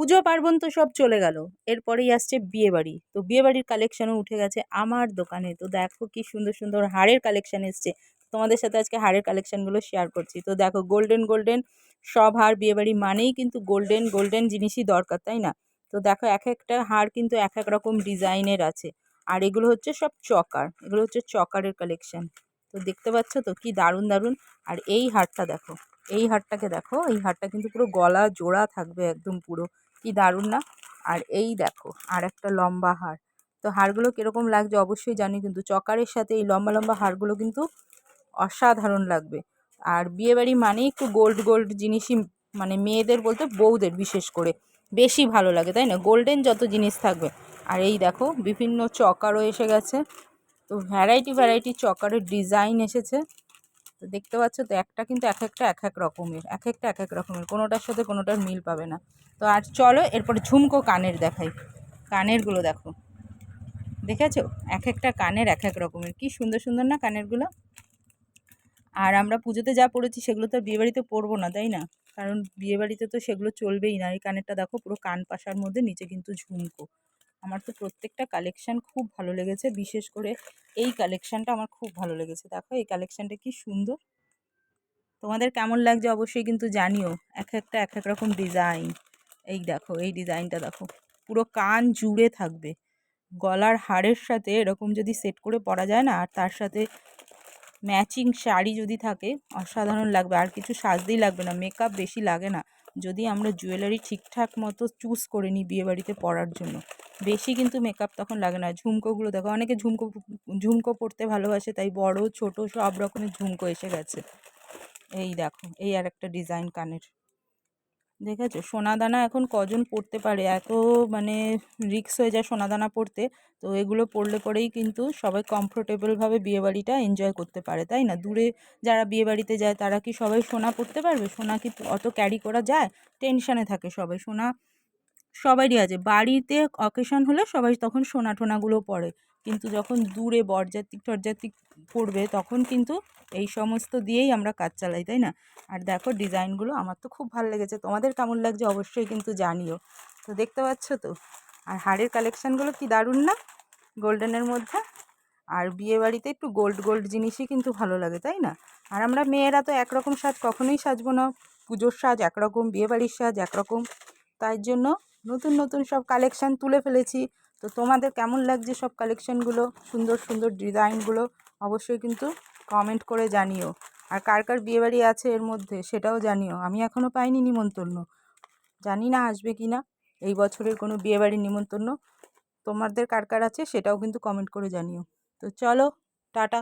পুজো পার্বণ তো সব চলে গেল। এরপরেই আসছে বিয়েবাড়ি। তো বিয়েবাড়ির কালেকশানও উঠে গেছে আমার দোকানে। তো দেখো কি সুন্দর সুন্দর হারের কালেকশান এসছে। তোমাদের সাথে আজকে হারের কালেকশানগুলো শেয়ার করছি। তো দেখো গোল্ডেন গোল্ডেন সব হার বিয়েবাড়ি মানেই কিন্তু গোল্ডেন গোল্ডেন জিনিসই দরকার, তাই না? তো দেখো এক একটা হার কিন্তু এক এক রকম ডিজাইনের আছে। আর এগুলো হচ্ছে সব চকার। এগুলো হচ্ছে চকারের কালেকশান তো দেখতে পাচ্ছ তো কি দারুণ দারুণ। আর এই হারটা দেখো, এই হারটাকে দেখো, এই হারটা কিন্তু পুরো গলা জোড়া থাকবে একদম পুরো। কি দারুণ না? আর এই দেখো আর একটা লম্বা হার। তো হারগুলো কীরকম লাগছে অবশ্যই জানি, কিন্তু চকারের সাথে এই লম্বা লম্বা হারগুলো কিন্তু অসাধারণ লাগবে। আর বিয়েবাড়ি মানেই একটু গোল্ড গোল্ড জিনিসই মানে মেয়েদের বলতে বউদের বিশেষ করে। বেশি ভালো লাগে, তাই না? গোল্ডেন যত জিনিস থাকবে। আর এই দেখো, বিভিন্ন চকারও এসে গেছে। তো ভ্যারাইটি ভ্যারাইটি চকারের ডিজাইন এসেছে। তো দেখতে পাচ্ছ তো একটা কিন্তু এক একটা, এক এক রকমের, এক একটা, এক এক রকমের। কোনোটার সাথে কোনোটার মিল পাবে না। তো আর চলো এরপর ঝুমকো কানের দেখাই। কানেরগুলো দেখো। দেখেছ? এক একটা কানের এক এক রকমের। কি সুন্দর সুন্দর না কানেরগুলো? আর আমরা পুজোতে যা পড়েছি সেগুলো তো বিয়েবাড়িতে পরবো না, তাই না? কারণ বিয়েবাড়িতে তো সেগুলো চলবেই না। এই কানেরটা দেখো পুরো কান পাশার মধ্যে, নিচে কিন্তু ঝুমকো। আমার তো প্রত্যেকটা কালেকশান খুব ভালো লেগেছে। বিশেষ করে এই কালেকশানটা আমার খুব ভালো লেগেছে। দেখো, এই কালেকশানটা কি সুন্দর। তোমাদের কেমন লাগছে অবশ্যই কিন্তু জানিও। এক একটা, এক এক রকম ডিজাইন এই দেখো, এই ডিজাইনটা দেখো। পুরো কান জুড়ে থাকবে। গলার হারের সাথে এরকম যদি সেট করে পরা যায় না, আর তার সাথে ম্যাচিং শাড়ি যদি থাকে, অসাধারণ লাগবে। আর কিছু সাজতেই লাগবে না। মেকআপ বেশি লাগে না। যদি আমরা জুয়েলারি ঠিকঠাক মতো চুজ করে নিই বিয়েবাড়িতে পরার জন্য। বেশি কিন্তু মেকআপ তখন লাগে না। ঝুমকোগুলো দেখো, অনেকে ঝুমকো ঝুমকো পরতে ভালোবাসে, তাই বড়, ছোট সব রকমের ঝুমকো এসে গেছে। এই দেখো, এই আর একটা ডিজাইন কানের। দেখেছ? সোনাদানা এখন কজন পড়তে পারে? এত মানে রিক্স হয়ে যায় সোনাদানা পড়তে। তো এগুলো পড়লে পরেই কিন্তু সবাই কমফোর্টেবলভাবে বিয়েবাড়িটা এনজয় করতে পারে, তাই না? দূরে যারা বিয়েবাড়িতে যায়, তারা কি সবাই সোনা পড়তে পারবে? সোনা কি অত ক্যারি করা যায়? টেনশানে থাকে সবাই। সোনা সবারই আছে। বাড়িতে অকেশন হলে সবাই তখন সোনা টোনাগুলো পরে কিন্তু যখন দূরে বরযাত্রী টরযাত্রী পড়বে, তখন কিন্তু এই সমস্ত দিয়েই আমরা কাজ চালাই, তাই না? আর দেখো, ডিজাইনগুলো আমার তো খুব ভালো লেগেছে। তোমাদের কেমন লাগছে অবশ্যই কিন্তু জানিও। তো দেখতে পাচ্ছ তো? আর হাড়ের কালেকশানগুলো কি দারুণ না? গোল্ডেনের মধ্যে? আর বিয়ে বাড়িতে একটু গোল্ড গোল্ড জিনিসই কিন্তু ভালো লাগে, তাই না? আর আমরা মেয়েরা তো একরকম সাজ কখনোই সাজবো না। পুজোর সাজ একরকম বিয়েবাড়ির সাজ একরকম। তাই জন্য নতুন নতুন সব কালেকশান তুলে ফেলেছি। তো তোমাদের কেমন লাগছে সব কালেকশানগুলো সুন্দর সুন্দর ডিজাইনগুলো অবশ্যই কিন্তু কমেন্ট করে জানিও। আর কার কার বিয়েবাড়ি আছে এর মধ্যে সেটাও জানিও। আমি এখনও পাইনি নিমন্ত্রণ। জানি না আসবে কি না এই বছরের কোনো বিয়েবাড়ির নিমন্ত্রণ। তোমাদের কার কার আছে সেটাও কিন্তু কমেন্ট করে জানিও। তো চলো, টাটা।